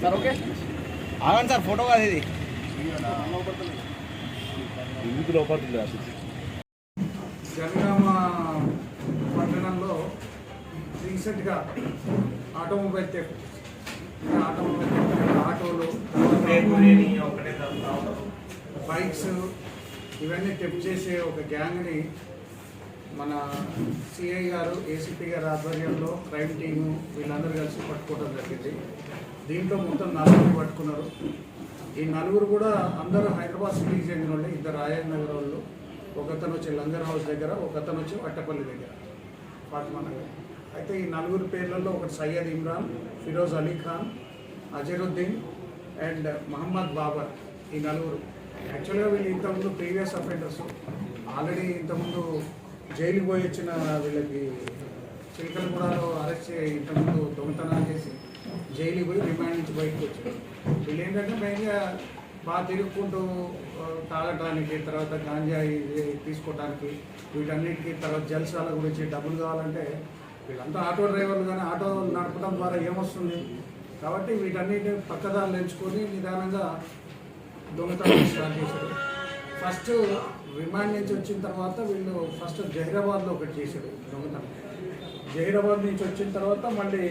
Sir okay. ఆగండి sir photo కాదు ఇది. ఎందుకు లోపడుతుంది జనగామ పట్టణంలో రీసెంట్గా ఆటోమొబైల్ థెఫ్ట్ ఆటోమొబైల్ థెఫ్ట్ ఆటోలు బైక్స్ ఇవన్నీ టెప్ చేసే ఒక గ్యాంగ్ని మన సిఐ గారు ఏసీపీ గారి ఆధ్వర్యంలో క్రైమ్ టీము వీళ్ళందరూ కలిసి పట్టుకోవడం జరిగింది. దీంట్లో మొత్తం నలుగురు పట్టుకున్నారు. ఈ నలుగురు కూడా అందరూ హైదరాబాద్ సిటీకి చెందిన వాళ్ళు. ఇద్దరు రాయల్ నగర్ వాళ్ళు ఒకతను వచ్చి లంగర్ హౌస్ దగ్గర ఒకతను వచ్చి వట్టపల్లి దగ్గర ఫాతిమా నగర్. అయితే ఈ నలుగురు పేర్లలో ఒకటి సయ్యద్ ఇమ్రాన్ ఫిరోజ్ అలీ ఖాన్ అజరుద్దీన్ అండ్ మహమ్మద్ బాబర్ ఈ నలుగురు. యాక్చువల్గా వీళ్ళు ఇంతకుముందు ప్రీవియస్ అఫెండర్స్. ఆల్రెడీ ఇంతకుముందు జైలుకి పోయి వచ్చిన వీళ్ళకి చిలకలగూడలో అరెస్ట్ చేసి ఇంతకుముందు దొంగతనాలు చేసి జైలుకి పోయి రిమాండ్ నుంచి బయటకు వచ్చారు. వీళ్ళు ఏంటంటే మెయిన్గా బాగా తిరుగుకుంటూ తాగటానికి తర్వాత గాంజా ఇది తీసుకోవడానికి వీటన్నిటికీ తర్వాత జల్సాల గురించి డబ్బులు కావాలంటే వీళ్ళంతా ఆటో డ్రైవర్లు కానీ ఆటో నడపడం ద్వారా ఏమొస్తుంది? కాబట్టి వీటన్నిటి పక్కదారులు ఎంచుకొని నిదానంగా దొంగతనం స్టార్ట్ చేశారు. ఫస్ట్ రిమాండ్ నుంచి వచ్చిన తర్వాత వీళ్ళు ఫస్ట్ జహీరాబాద్లో ఒకటి చేశారు దొంగతనం. జహీరాబాద్ నుంచి వచ్చిన తర్వాత మళ్ళీ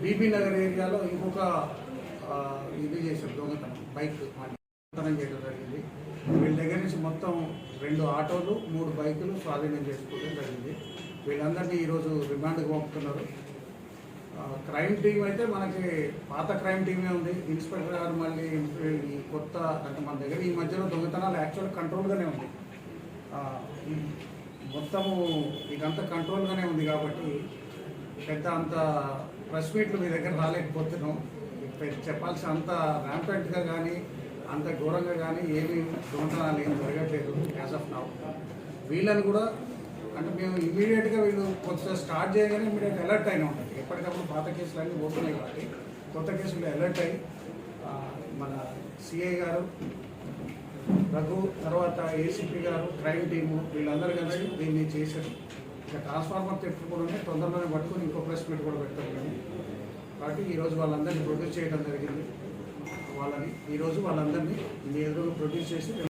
బీబీ నగర్ ఏరియాలో ఇంకొక ఇది చేశాడు దొంగతనం బైక్ దొంగతనం చేయడం జరిగింది. వీళ్ళ దగ్గర నుంచి మొత్తం రెండు ఆటోలు మూడు బైకులు స్వాధీనం చేసుకోవడం జరిగింది. వీళ్ళందరినీ ఈరోజు రిమాండ్కి పంపుతున్నారు. క్రైమ్ టీం అయితే మనకి పాత క్రైమ్ టీమే ఉంది. ఇన్స్పెక్టర్ గారు మళ్ళీ ఈ కొత్త అంటే మన దగ్గర ఈ మధ్యలో దొంగతనాలు యాక్చువల్ కంట్రోల్గానే ఉంది. మొత్తము ఇదంతా కంట్రోల్గానే ఉంది కాబట్టి పెద్ద అంత ప్రెస్ మీట్లు మీ దగ్గర రాలేకపోతున్నాం. పె- చెప్పాల్సిన అంత ర్యాంపెంట్గా కానీ అంత ఘోరంగా కానీ ఏమీ దొంగతనాలు ఏం జరగట్లేదు యాజ్ ఆఫ్ నౌ వీళ్ళని కూడా అంటే మేము ఇమీడియట్గా వీళ్ళు కొంచెం స్టార్ట్ చేయగానే ఇమీడియట్ అలర్ట్ అయినా ఉంటుంది ఎప్పటికప్పుడు పాత కేసులు అన్నీ పోతున్నాయి కాబట్టి కొత్త కేసులు అలర్ట్ అయ్యి మన సిఐ గారు రఘు తర్వాత ఏసీపీ గారు క్రైమ్ టీము వీళ్ళందరూ కలిసి దీన్ని చేశారు. ఇక ట్రాన్స్ఫార్మర్ తెప్పు కూడా తొందరలోనే పట్టుకుని ఇంకో ప్రెస్ మీట్ కూడా పెడతారు కానీ కాబట్టి ఈరోజు వాళ్ళందరినీ ప్రొడ్యూస్ చేయడం జరిగింది. వాళ్ళని ఈరోజు వాళ్ళందరినీ మీ ఎదురు ప్రొడ్యూస్ చేసి